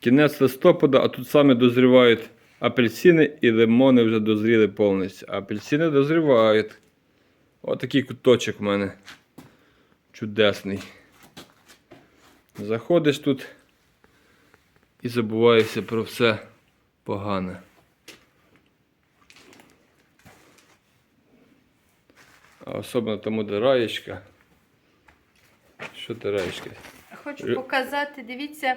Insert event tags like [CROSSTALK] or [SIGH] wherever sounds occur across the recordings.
Кінець листопада, а тут саме дозрівають апельсини і лимони вже дозріли повністю. А апельсини дозрівають. Отакий куточок в мене. Чудесний. Заходиш тут і забуваєшся про все погане. А особливо тому де раєчка. Що ти раєчка? Хочу показати, дивіться,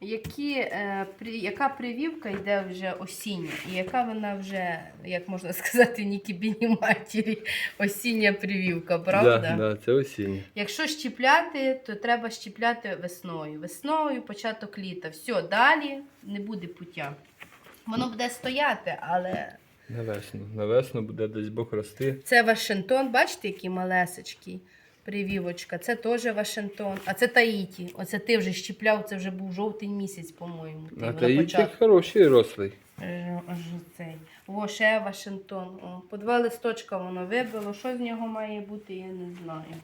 які, е, при, яка привівка йде вже осіння, і яка вона вже, як можна [LAUGHS] сказати, нікібіні матері, осіння привівка, правда? Да, да, це осіння. Якщо щіпляти, то треба щіпляти весною. Весною, початок літа. Все, далі не буде пуття. Воно буде стояти, але На весну. На весну буде десь Бог рости. це Вашингтон, бачите, який малесечкий. Привівочка, це теж Вашингтон, а це Таїті. Оце ти вже щіпляв, це вже був жовтень місяць, по-моєму. А його та на і початку. хороший рослий. Е, цей. Во, ще Вашингтон. О, по два листочка воно вибило. Що з нього має бути, я не знаю.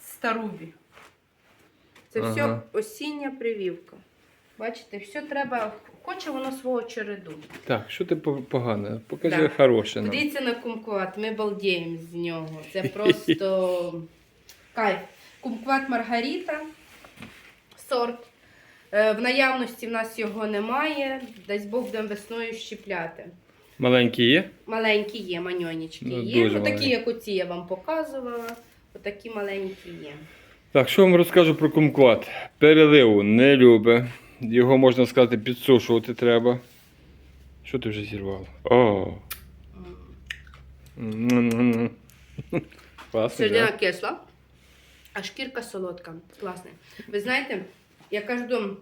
Старубі. Це Ага. все осіння привівка. Бачите, все треба. Хоче воно свого череду. Так, що ти погане? Покажи Да. хороше нам. Подивіться на кумкват, ми балдіємо з нього. Це [LAUGHS] просто кайф. Кумкват Маргарита, сорт. Е, В наявності в нас його немає. Десь Бог будемо весною щіпляти. Маленький є? Маленькі є, маньонічки Ну, є. дуже Ну, такі, маленькі. як оці я вам показувала. Отакі маленькі є. Так, що вам розкажу про кумкват? Переливу не любить. Його можна сказати, підсушувати треба. Що ти вже зірвав? О. Середина кисла, а шкірка солодка. Класний. Ви знаєте, я кажу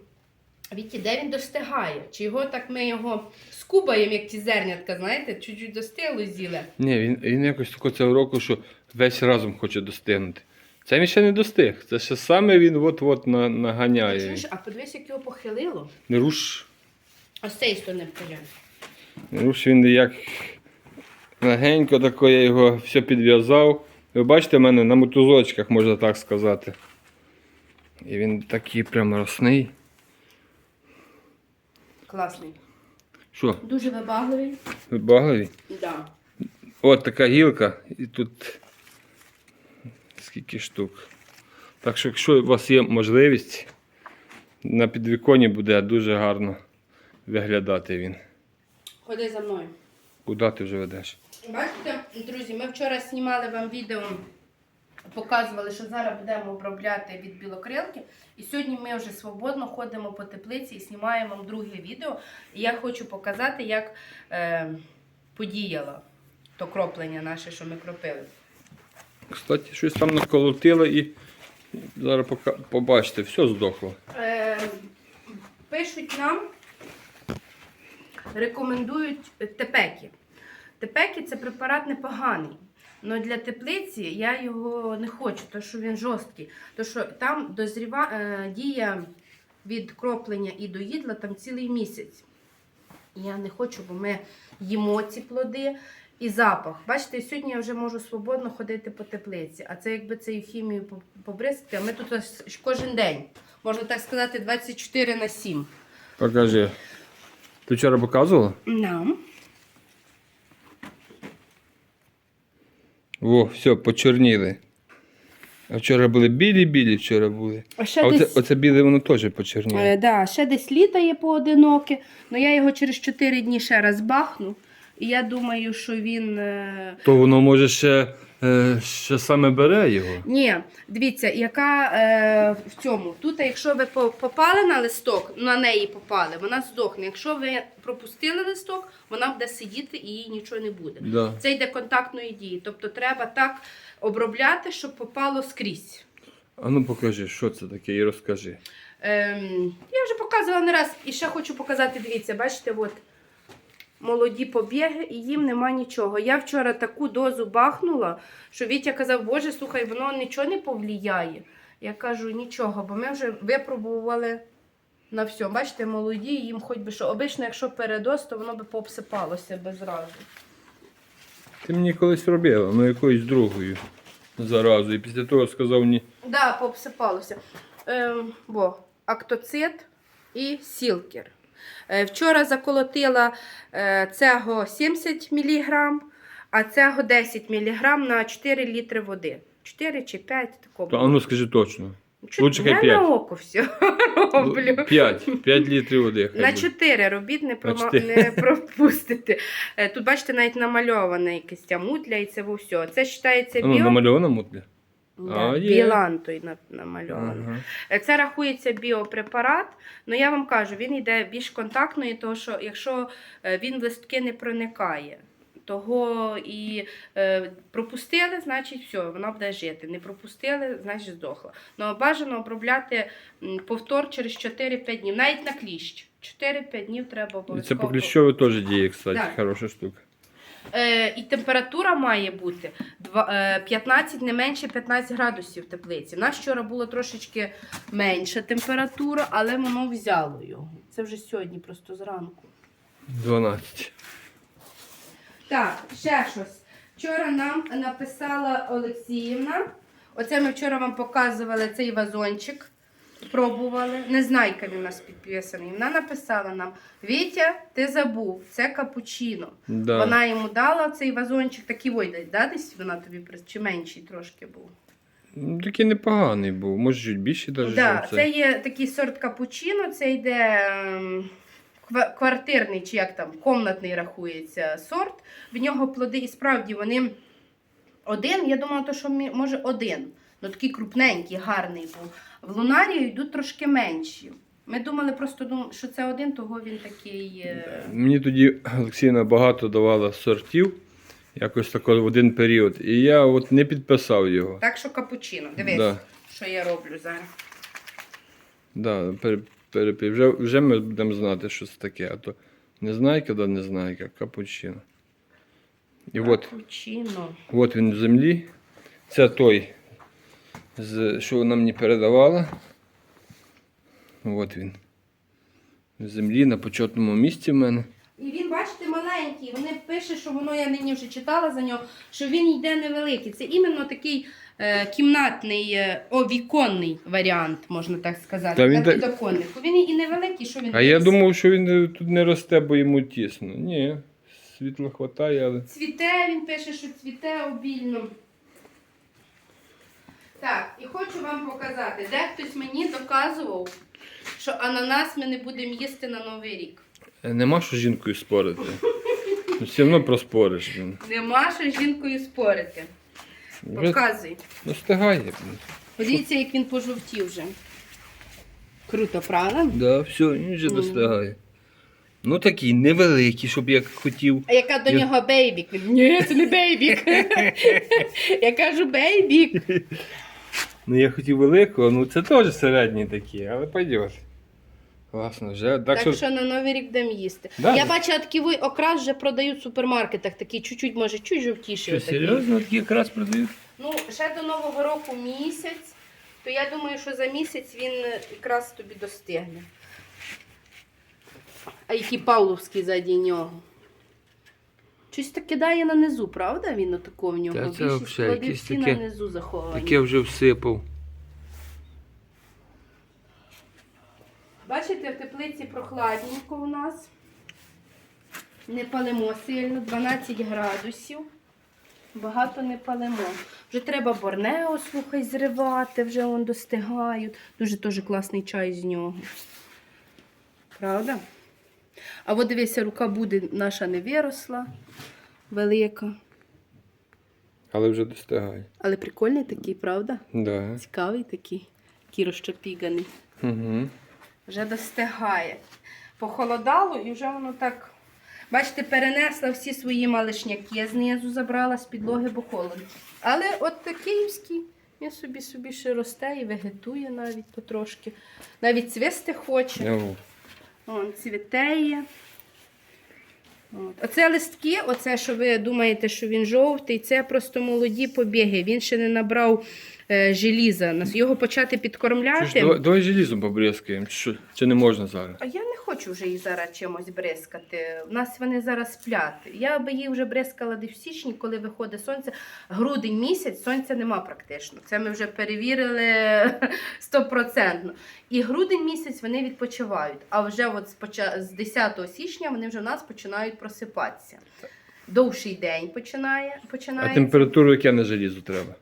Віті, де він достигає? Чи його так ми його скубаємо, як ті зернятка, знаєте, чуть-чуть достигло з'їли. Ні, він, він якось такого цього року, що весь разом хоче достигнути. Це він ще не достиг. Це ще саме він от-от на, наганяє. Чуєш, а подивись, як його похилило. Не руш. А з цієї сторони покажи. Не руш він як легенько тако я його все підв'язав. Ви бачите, в мене на мотузочках, можна так сказати. І він такий прям росний. Класний. Що, Дуже вибагливий. вибагливі? Да. От така гілка, і тут скільки штук. Так що, якщо у вас є можливість, на підвіконі буде дуже гарно виглядати він. Ходи за мною. Куди ти вже ведеш? Бачите, друзі, ми вчора знімали вам відео, показували, що зараз будемо обробляти від білокрилки. І сьогодні ми вже свободно ходимо по теплиці і знімаємо вам друге відео. І я хочу показати, як е, подіяло то кроплення наше, що ми кропили. Кстати, щось там наколотило і зараз побачите, все здохло. Е, пишуть нам, рекомендують тепеки. Тепеки це препарат непоганий. Але для теплиці я його не хочу, тому що він жорсткий. Тому що там дозріва, е, дія від кроплення і до їдла там цілий місяць. Я не хочу, бо ми їмо ці плоди і запах. Бачите, сьогодні я вже можу свободно ходити по теплиці. А це якби цією хімією по- побризкати, а ми тут кожен день, можна так сказати, 24 на 7. Покажи. Ти вчора показувала? Нам. О, все, почорніли. А вчора були білі-білі, вчора були. А ще А оце, десь, оце біле воно теж почорніло. е, да, ще десь літає поодиноке, але я його через 4 дні ще раз бахну. І я думаю, що він. е, То воно може ще, е, ще саме бере його. Ні, дивіться, яка е, в цьому. Тут, якщо ви по- попали на листок, на неї попали, вона здохне. Якщо ви пропустили листок, вона буде сидіти і їй нічого не буде. Да. Це йде контактної дії. Тобто треба так обробляти, щоб попало скрізь. А ну покажи, що це таке, і розкажи. Ем, я вже показувала не раз і ще хочу показати, дивіться, бачите, от молоді побіги і їм нема нічого. Я вчора таку дозу бахнула, що Вітя казав, Боже, слухай, воно нічого не повлияє. Я кажу, нічого, бо ми вже випробували на все. Бачите, молоді, їм хоч би що. Обично, якщо передоз, то воно би пообсипалося без разу. Ти мені колись робила, ну якоюсь другою заразою. І після того сказав ні. Да, пообсипалося. Ем, бо актоцит, і сілкер. Е, Вчора заколотила цього 70 мг, а цього 10 мг на 4 літри води. 4 чи 5 такого. То, а ну скажи точно. Чу- лучше хай я на око все [LAUGHS] роблю. 5. 5 літрів води. хай На 4 робіть, не, прома... чотири. не пропустите. Е, Тут, бачите, навіть намальована якась ця мутля і це все. Це вважається А Ну, намальована мутля? Да, А, є. білан той намальований. Ага. Е, Це рахується біопрепарат, але я вам кажу, він йде більш контактний, тому що якщо е, він в листки не проникає, того і е, пропустили, значить все, вона буде жити. Не пропустили, значить здохла. Ну бажано обробляти повтор через 4-5 днів, навіть на кліщ. 4-5 днів треба І це по кліщові теж діє, кстати, Да. хороша штука. Е, і температура має бути е, 15, не менше 15 градусів в теплиці. У нас вчора було трошечки менша температура, але воно взяло його. Це вже сьогодні, просто зранку. 12. Так, ще щось. Вчора нам написала Олексіївна. Оце ми вчора вам показували цей вазончик. Пробували. Незнайка він у нас підписаний. Вона написала нам: Вітя, ти забув, це капучино. Да. Вона йому дала цей вазончик, такий ой, да, десь вона тобі чи менший трошки був. Ну, Такий непоганий був. Може, чуть більше навіть. Да, це є такий сорт капучино, це йде ем, квартирний чи як там, комнатний рахується сорт. В нього плоди і справді вони один. Я думала, то, що може один. Ну такий крупненький, гарний був. В лунарію йдуть трошки менші. Ми думали просто, дум- що це один, того він такий. е, Мені тоді Олексійна багато давала сортів, якось тако в один період. І я от не підписав його. Так що капучино. Дивись, Да. що я роблю зараз. Да, пер, перепи- вже, вже ми будемо знати, що це таке. А то незнайка, да незнайка, капучино. І Капучино. от він в землі. Це той, що вона мені передавала. От він. В землі на почетному місці в мене. І він, бачите, маленький. Вони пише, що воно я нині вже читала за нього, що він йде невеликий. Це іменно такий е, кімнатний, е, о, віконний варіант, можна так сказати. Та він так- підоконнику. Він і невеликий, що він А я десь думав, що він е, тут не росте, бо йому тісно. Ні, світла хватає, але. Цвіте, він пише, що цвіте обільно. Так, і хочу вам показати, де хтось мені доказував, що ананас ми не будемо їсти на Новий рік. Нема що з жінкою спорити. Ну, Все одно проспориш. блін. Нема що з жінкою спорити. Вже Показуй. достигає. блін. Подивіться, як він пожовтів вже. Круто, правда? Да, все, він вже достигає. Ну такий невеликий, щоб як хотів. А яка до Я- нього бейбік? Він, Ні, це не бейбік. [LAUGHS] Я кажу бейбік. Ну я хотів великого, ну це теж середній такий, але пойдет. Класно, вже. Так, Так, що, що на новий рік будемо їсти. Да. Я бачила, такий ви- окрас вже продають в супермаркетах, такий чуть-чуть, може, чуть жовтіший. що серйозно, такі якраз продають? Ну, ще до Нового року місяць, то я думаю, що за місяць він якраз тобі достигне. А який Павловський заді нього. Щось так кидає на низу, правда? Він отако в нього. Та це Більшість всі таке- на низу заховані. Таке вже всипав. Бачите, в теплиці прохладненько у нас. Не палимо сильно, 12 градусів. Багато не палимо. Вже треба борнео, слухай, зривати, вже вон достигають. Дуже теж класний чай з нього. Правда? А от дивися, рука буде наша не виросла, велика. Але вже достигає. Але прикольний такий, правда? Да. Цікавий такий, такий розчопіганий. Угу. вже достигає. Похолодало і вже воно так. Бачите, перенесла всі свої малишняки знизу, забрала з підлоги, бо холодно. Але от київський, він собі собі ще росте і вегетує навіть потрошки. Навіть цвісти хоче. Я... Он цвітеє. От. Оце листки, оце, що ви думаєте, що він жовтий, це просто молоді побіги. Він ще не набрав желіза. Його почати Чи підкормляти. ж, давай, давай желізом побризкаємо, чи, чи не можна зараз? А я не хочу вже їх зараз чимось бризкати. У нас вони зараз сплять. Я би їх вже бризкала десь в січні, коли виходить сонце. Грудень місяць сонця нема практично. Це ми вже перевірили [LAUGHS] стопроцентно. І грудень місяць вони відпочивають. А вже от з, поча... з 10 січня вони вже в нас починають просипатися. Довший день починає, А температуру яке на желізу треба?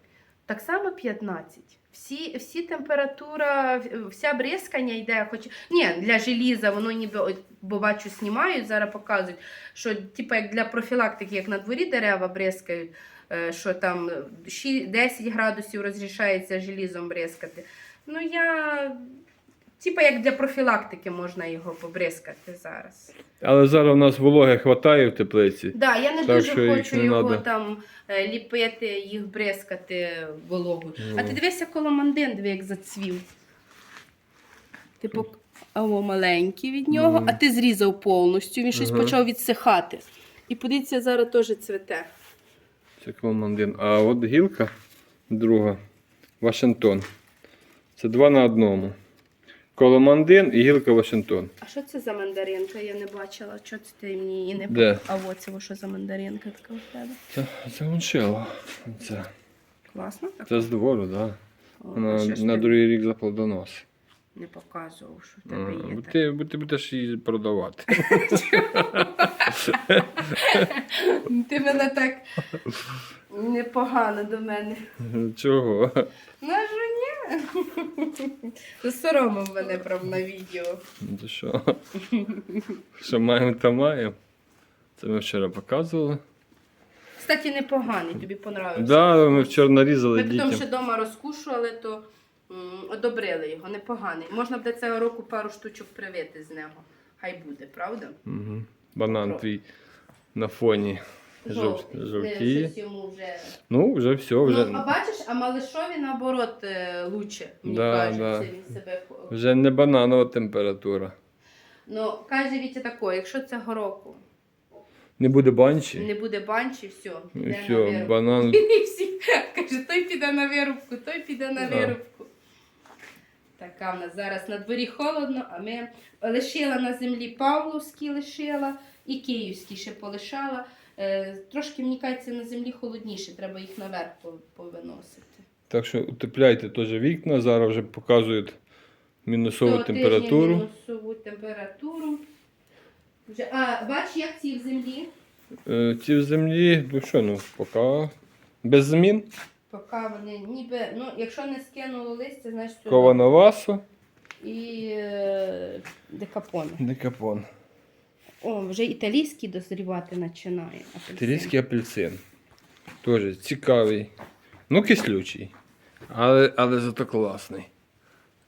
Так само 15. Всі, всі температура, вся бризкання йде, хоч ні, для желіза воно ніби, бо бачу, знімають, зараз показують, що типу, як для профілактики, як на дворі дерева бризкають, е, що там ші- 10 градусів розрішається желізом бризкати. Ну я, типу, як для профілактики можна його побризкати зараз. Але зараз у нас вологи хватає в теплиці. Да, я не Так дуже хочу не його надо. там е, ліпити, їх бризкати вологою. А Ну. ти дивися коло мандин, диви, як зацвів. Типу, аво маленький від нього, Мгм. а ти зрізав повністю, він щось Ага. почав відсихати. І подивіться, зараз теж цвете. Це колмандин. А от гілка друга. Вашингтон. Це два на одному. Коломандин і гілка Вашингтон. А що це за мандаринка? Я не бачила. Що це ти мені її не Де? А от це що за мандаринка така у тебе? Це, це гончело. Це, Класно? Так? це з двору, так. Да. Вона на ти другий рік заплодонос. не показував, що в тебе є. Бо так? ти, бо ти будеш її продавати. [LAUGHS] Ти мене так непогано до мене. Чого? Ну, а що ні? [LAUGHS] Засоромив мене прям на відео. Ну, що? Що маємо, то маємо. Це ми вчора показували. Кстати, непоганий, тобі понравився. Да, ми вчора нарізали Ми потім дітям. ще вдома розкушували, то м, одобрили його, непоганий. Можна буде цього року пару штучок привити з нього. Хай буде, правда? Банан твій на фоні жов... Не, жовтіє. щось йому вже. Ну, вже все, вже, Ну, а бачиш, а малишові наоборот е, лучше, мені Да, кажуть, да. це він себе. хо- вже не бананова температура. Ну, каже Вітя тако, якщо цього року Не буде банчі. не буде банчі, все, І піде на все, вирубку. банан. [LAUGHS] І всі каже, той піде на вирубку, той піде на Да. вирубку. Така в нас зараз на дворі холодно, а ми лишила на землі Павловські лишила і Київські ще полишала. Е, трошки, мені кажеться, на землі холодніше, треба їх наверх повиносити. Так що утепляйте теж вікна, зараз вже показують мінусову Того температуру. Мінусову температуру. Вже, а бач, як ці в землі? Е, Ці в землі, ну що, ну, поки без змін. Поки вони ніби, ну, якщо не скинуло листя, значить все Кована васа, і е, декапони. декапон. О, вже італійський дозрівати починає. апельсин. Італійський апельсин. Теж цікавий. Ну, кислючий. Але, але зато класний.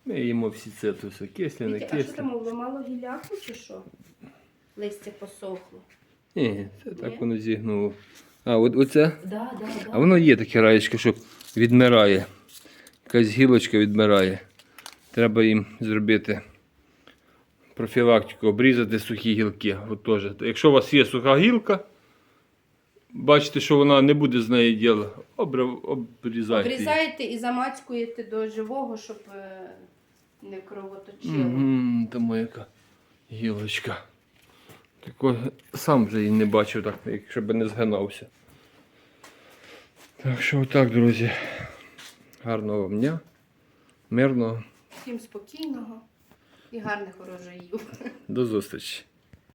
Ми їмо всі цитуси. Кислі, не Вітя, а що там ламало гіляку чи що? Листя посохло. Ні, це так Ні? воно зігнуло. А, от оце. Да, да, да. А воно є таке раєчко, що відмирає. Якась гілочка відмирає. Треба їм зробити профілактику, обрізати сухі гілки. От теж. Якщо у вас є суха гілка, бачите, що вона не буде з неї діла, обр- обрізайте. її. Обрізаєте і замацькуєте до живого, щоб е, не кровоточило. Угу, тому яка гілочка. Тако, сам вже її не бачив, так, якщо б не згинався. Так що отак, друзі. Гарного вам дня. Мирного. Всім спокійного і гарних урожаїв. До зустрічі.